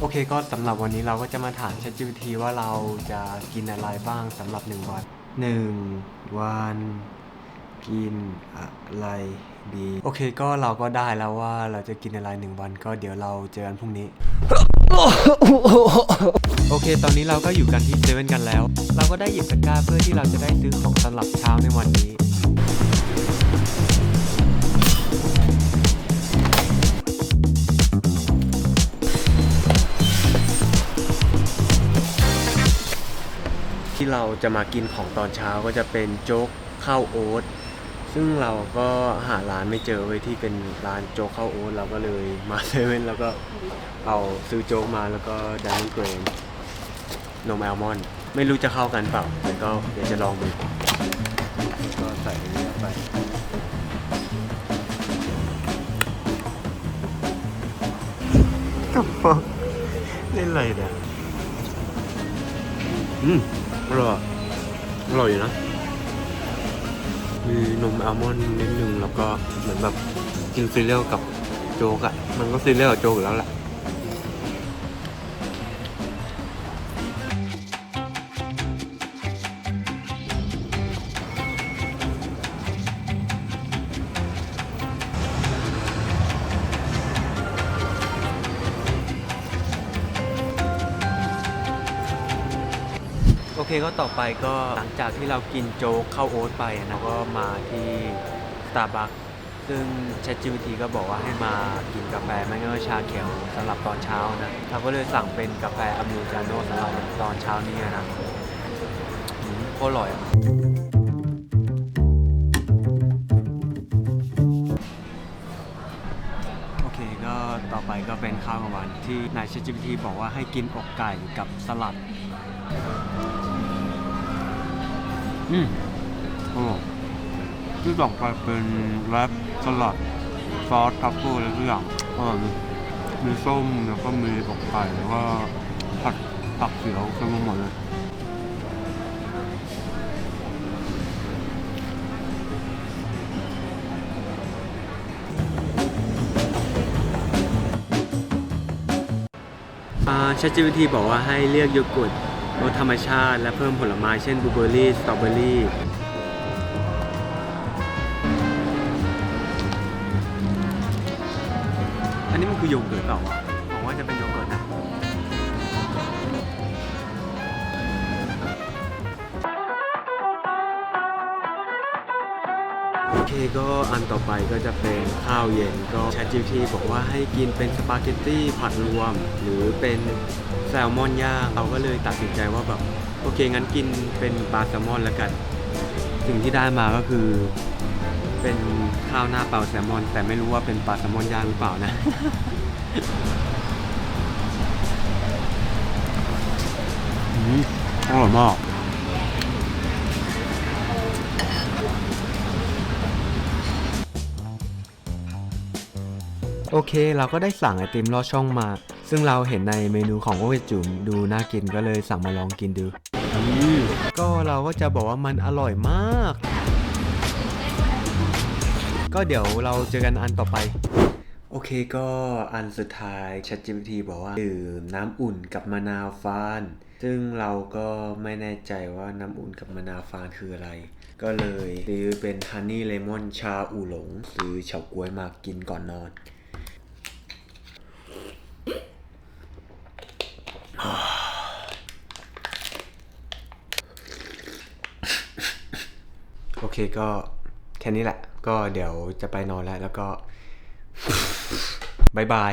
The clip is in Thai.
โอเคก็สำหรับวันนี้เราก็จะมาถาม ChatGPT ว่าเราจะกินอะไรบ้างสำหรับหนึ่งวันหนึ่งวัน กินอะไรดี โอเคก็เราก็ได้แล้วว่าเราจะกินอะไรหนึ่งวันก็เดี๋ยวเราเจอกันพรุ่งนี้ โอเค ตอนนี้เราก็อยู่กันที่เซเว่นกันแล้ว เราก็ได้หยิบตะกร้าเพื่อที่เราจะได้ซื้อของสำหรับเช้าในวันนี้ ที่เราจะมากินของตอนเช้าก็จะเป็นโจ๊กข้าวโอ๊ตซึ่งเราก็หาร้านไม่เจอไว้ยที่เป็นร้านโจ๊กข้าวโอ๊ตเราก็เลยมาเซเว่นแล้วก็เอาซื้อโจ๊กมาแล้วก็ดันเกรนนมแอลมอนด์ไม่รู้จะเข้ากันเปล่าแต่ก็เดี๋ยวจะลองดูก็ใส่อันนี้ไปกับฟังเล่นอะไรเนี่ยอืม อร่อยอร่อยอยู่นะ มีนมอัลมอนด์นิดนึงแล้วก็เหมือนแบบกินซีเรียลกับโจ๊กอะมันก็ซีเรียลกับโจ๊กอยู่แล้วแหละ เคก็ต่อไปก็หลังจากที่เรากินโจ๊กข้าวโอ๊ตไปนะก็มาที่ Starbucks ซึ่ง ChatGPT ก็บอกว่าให้มากินกาแฟไม่ก็ชาเขียวสำหรับตอนเช้านะเราก็เลยสั่งเป็นกาแฟอเมริกาโน่สำหรับตอนเช้านี้นะอืมโคตรอร่อยโอเคก็ต่อไปก็เป็นข้าวกลางวันที่นาย ChatGPT บอกว่าให้กินอกไก่กับสลัด อืมอร่อยที่ต่อไปเป็นแรปสลัดซอสทัฟเฟิลอะไรทุกอย่างอร่อยดีมีส้มแล้วก็มีอกไก่แล้วก็ผัดผักเขียวเต็มไปหมดเลยอ่า ChatGPT บอกว่าให้เลือกโยเกิร์ต รสธรรมชาติ และเพิ่มผลไม้เช่นบลูเบอร์รี่สตรอเบอร์รี่อันนี้มันคือโยเกิร์ตเปล่าวะหวังว่าจะเป็นโยเกิร์ต เคก็อันต่อไปก็จะเป็นข้าวเย็นก็ ChatGPT บอกว่าให้กินเป็นสปาเกตตี้ผัดรวม หรือเป็นแซลมอนย่างเราก็เลยตัดสินใจว่าแบบโอเคงั้นกินเป็นปลาแซลมอนแล้วกัน สิ่งที่ได้มาก็คือ เป็นข้าวหน้าเปล่าแซลมอน แต่ไม่รู้ว่าเป็นปลาแซลมอนย่างหรือเปล่านะอืมอร่อยมาก โอเค เราก็ได้สั่งไอติมลอดช่องมา ซึ่งเราเห็นในเมนูของโอเวจุ๋มดูน่ากินก็เลยสั่งมาลองกินดู ก็เราก็จะบอกว่ามันอร่อยมาก ก็เดี๋ยวเราเจอกันอันต่อไป โอเคก็อันสุดท้าย ChatGPT บอกว่าดื่มน้ำอุ่นกับมะนาวฟานซึ่งเราก็ไม่แน่ใจว่าน้ำอุ่นกับมะนาวฟานคืออะไร ก็เลยซื้อเป็นฮันนี่เลมอนชาอูหลง ซื้อเฉาก๊วยมากินก่อนนอน โอเคก็แค่นี้แหละ ก็เดี๋ยวจะไปนอนแล้ว แล้วก็บายบาย